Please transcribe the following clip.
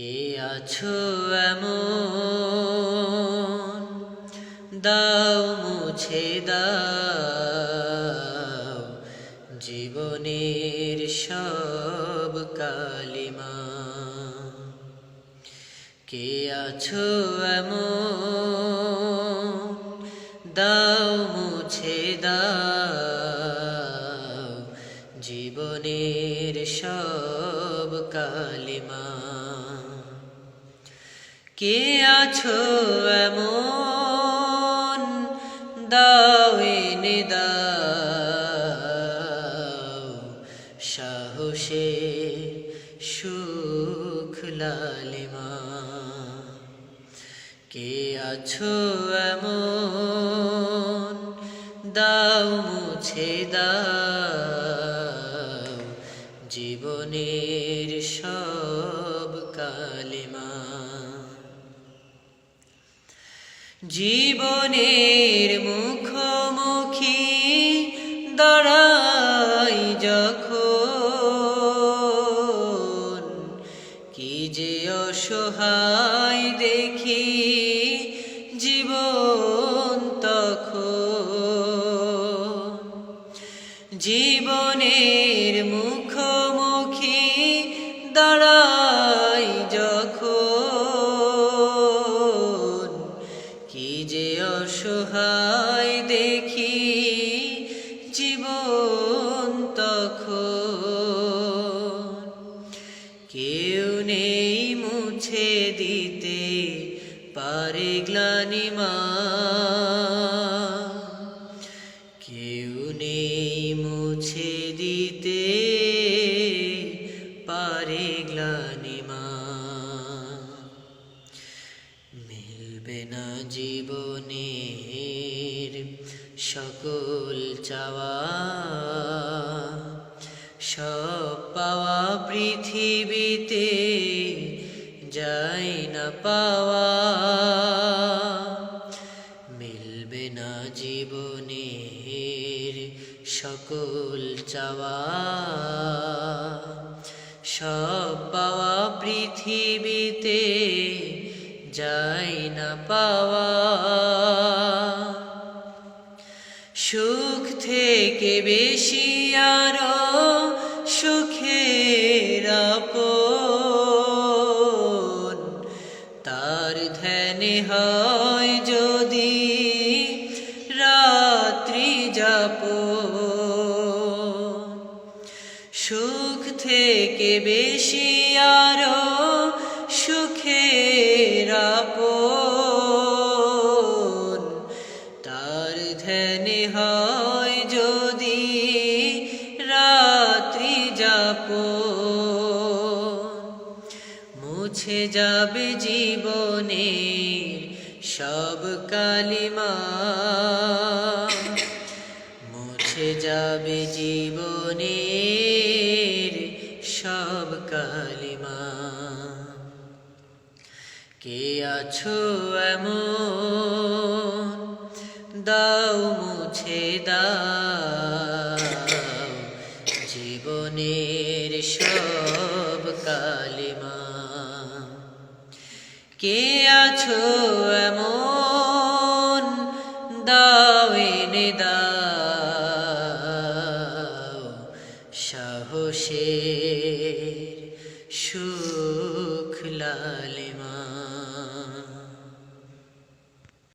কে আছো এমন? দাও মুছে দাও জীবনের সব কালিমা। কে আছো এমন? দাও মুছে দাও জীবনের সব কালিমা। কে আছো এমন? দাও, এনে দাও। সাহসে সুখ লালিমা কে আছো এমন? দাও, মুছে দাও। জীবনের সব জীবনের মুখোমুখি দাঁড়াই যখন কি যে অসহায় দেখি জীবন তখন। জীবনের মুখোমুখি দাঁড়াই তখন কেউ নেই মুছে দিতে পারে গ্লানিমা কেউ নেই মুছে দিতে পারে গ্লানিমা মিলবে না জীবনের সকল চাওয়া। সব পাওয়া পৃথিবীতে যায় না পাওয়া। মিলবে না জীবনের সকল চাওয়া। সব পাওয়া পৃথিবীতে যায় না পাওয়া। সুখ থেকে বেশি আরও হয় যদি রাত্রি যাপ সুখ থেকে বেশি আরও সুখের আপন। তার ধ্যানে হয় যদি রাত্রি যাপ মুছে যাবে জীবনের সব কালিমা। মুছে যাবে জীবনের সব কালিমা। কে আছো এমন? দাও, মুছে দাও। জীবনের সব কালিমা। কে আছো এমন? দাওয়ে দাও সাহসের সুখ লা